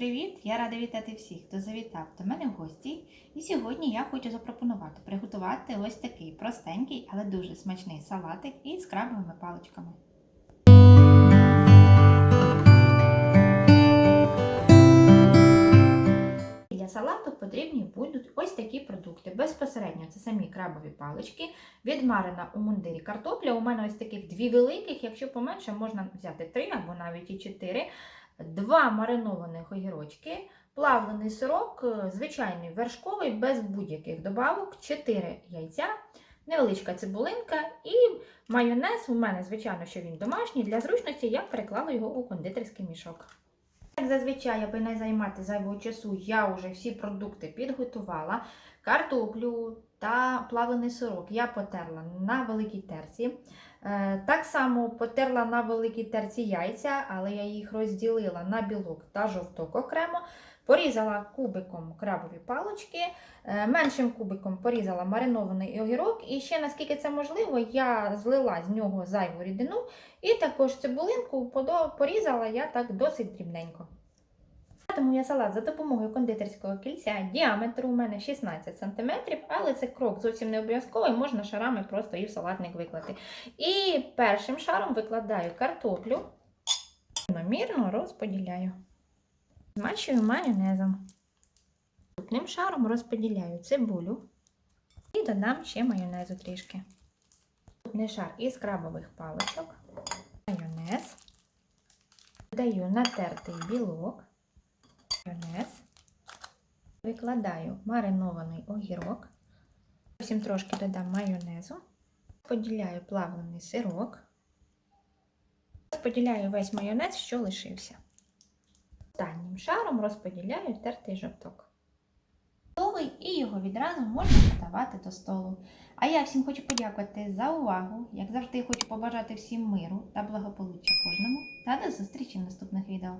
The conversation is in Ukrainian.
привіт! Я рада вітати всіх, хто завітав до мене в гості. І сьогодні я хочу запропонувати приготувати ось такий простенький, але дуже смачний салатик із крабовими паличками. Для салату потрібні будуть ось такі продукти. Безпосередньо це самі крабові палички, відмарена у мундирі картопля. У мене ось таких дві великих, якщо поменше, можна взяти три або навіть і чотири. Два маринованих огірочки, плавлений сирок, е, звичайний вершковий, без будь-яких добавок, 4 яйця, невеличка цибулинка і майонез. У мене, звичайно, що він домашній. Для зручності я переклала його у кондитерський мішок. Як зазвичай, аби не займати зайвого часу, я вже всі продукти підготувала. Картоплю та плавлений сирок я потерла на великій терці. Е, Так само потерла на великій терці яйця, але я їх розділила на білок та жовток окремо. Порізала кубиком крабові палочки, е, меншим кубиком порізала маринований огірок. І ще, наскільки це можливо, я злила з нього зайву рідину і також цибулинку порізала я так досить дрібненько. Тому я салат за допомогою кондитерського кільця. Діаметр у мене 16 см, але це крок зовсім не обов'язковий, можна шарами просто і в салатник виклати. І першим шаром викладаю картоплю, рівномірно розподіляю. Змащую майонезом. Наступним шаром розподіляю цибулю і додам ще майонезу трішки. Наступний шар із крабових паличок, майонез, додаю натертий білок майонез, викладаю маринований огірок, зовсім трошки додам майонезу, поділяю плавлений сирок, розподіляю весь майонез, що лишився. Останнім шаром розподіляю тертий жовток. Готовий і його відразу можна подавати до столу. А я всім хочу подякувати за увагу. Як завжди, хочу побажати всім миру та благополуччя кожному. Та до зустрічі в наступних відео.